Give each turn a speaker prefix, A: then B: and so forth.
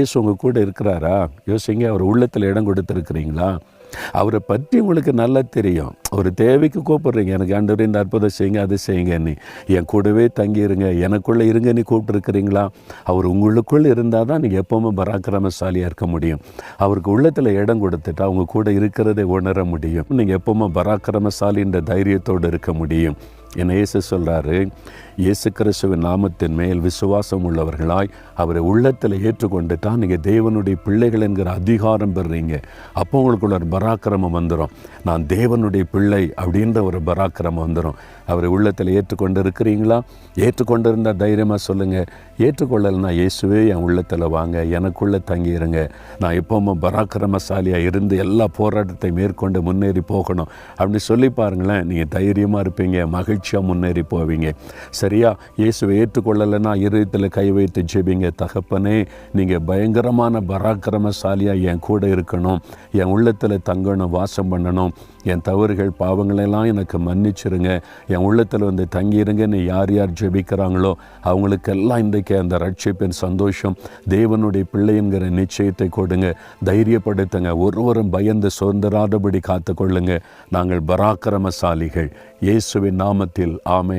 A: இயேசு உங்கள் கூட இருக்கிறாரா? யோசிங்க அவர் உள்ளத்தில் இடம் கொடுத்துருக்குறீங்களா? அவரை பற்றி உங்களுக்கு நல்லா தெரியும். ஒரு தேவைக்கு கூப்பிடுறீங்க. எனக்கு ஆண்டவரே இந்த அற்புதம் செய்யுங்க அது செய்யுங்க நீ. என் கூடவே தங்கி இருங்க எனக்குள்ளே இருங்க நீ கூப்பிட்ருக்குறீங்களா அவர் உங்களுக்குள் இருந்தால் தான் நீங்கள் எப்போவுமே பராக்கிரமசாலியாக இருக்க முடியும். அவருக்கு உள்ளத்தில் இடம் கொடுத்துட்டா அவங்க கூட இருக்கிறதை உணர முடியும். நீங்கள் எப்போவுமே பராக்கிரமசாலின்ற தைரியத்தோடு இருக்க முடியும். என இயேசு சொல்கிறாரு இயேசு கிறிஸ்துவின் நாமத்தின் மேல் விசுவாசம் உள்ளவர்களாய் அவரை உள்ளத்தில் ஏற்றுக்கொண்டுட்டா நீங்கள் தேவனுடைய பிள்ளைகள் என்கிற அதிகாரம் பெறுறீங்க. அப்போ உங்களுக்குள்ள ஒரு பராக்கிரமம் வந்துடும் நான் தேவனுடைய பிள்ளை அப்படின்ற ஒரு பராக்கிரமம் வந்துடும் அவரை உள்ளத்தில் ஏற்றுக்கொண்டு இருக்கிறீங்களா ஏற்றுக்கொண்டு இருந்தால் தைரியமாக சொல்லுங்கள் ஏற்றுக்கொள்ளலைன்னா இயேசுவே என் உள்ளத்தில் வாங்க. எனக்குள்ளே தங்கியிருங்க. நான் எப்போவுமே பராக்கிரமசாலியாக இருந்து எல்லா போராட்டத்தை மேற்கொண்டு முன்னேறி போகணும். அப்படின்னு சொல்லி பாருங்களேன். நீங்கள் தைரியமாக இருப்பீங்க. மகிழ்ச்சியாக முன்னேறி போவீங்க. சரியா? இயேசுவை ஏற்றுக்கொள்ளலைன்னா இருதயத்தில் கை வைத்து ஜெபிங்க. தகப்பனே நீங்கள் பயங்கரமான பராக்கிரமசாலியாக என் கூட இருக்கணும். என் உள்ளத்தில் தங்கணும் வாசம் பண்ணணும். என் தவறுகள் பாவங்களெல்லாம் எனக்கு மன்னிச்சிருங்க. என் உள்ளத்தில் வந்து தங்கியிருங்கன்னு யார் யார் ஜெபிக்கிறாங்களோ அவங்களுக்கெல்லாம் இன்றைக்கு அந்த ரட்சிப்பின் சந்தோஷம் தேவனுடைய பிள்ளைங்கிற நிச்சயத்தை கொடுங்க. தைரியப்படுத்துங்க. ஒருவரும் பயந்து சுதந்திராதபடி காத்துக்கொள்ளுங்க. நாங்கள் பராக்கிரமசாலிகள். இயேசுவின் நாமத்தில் ஆமை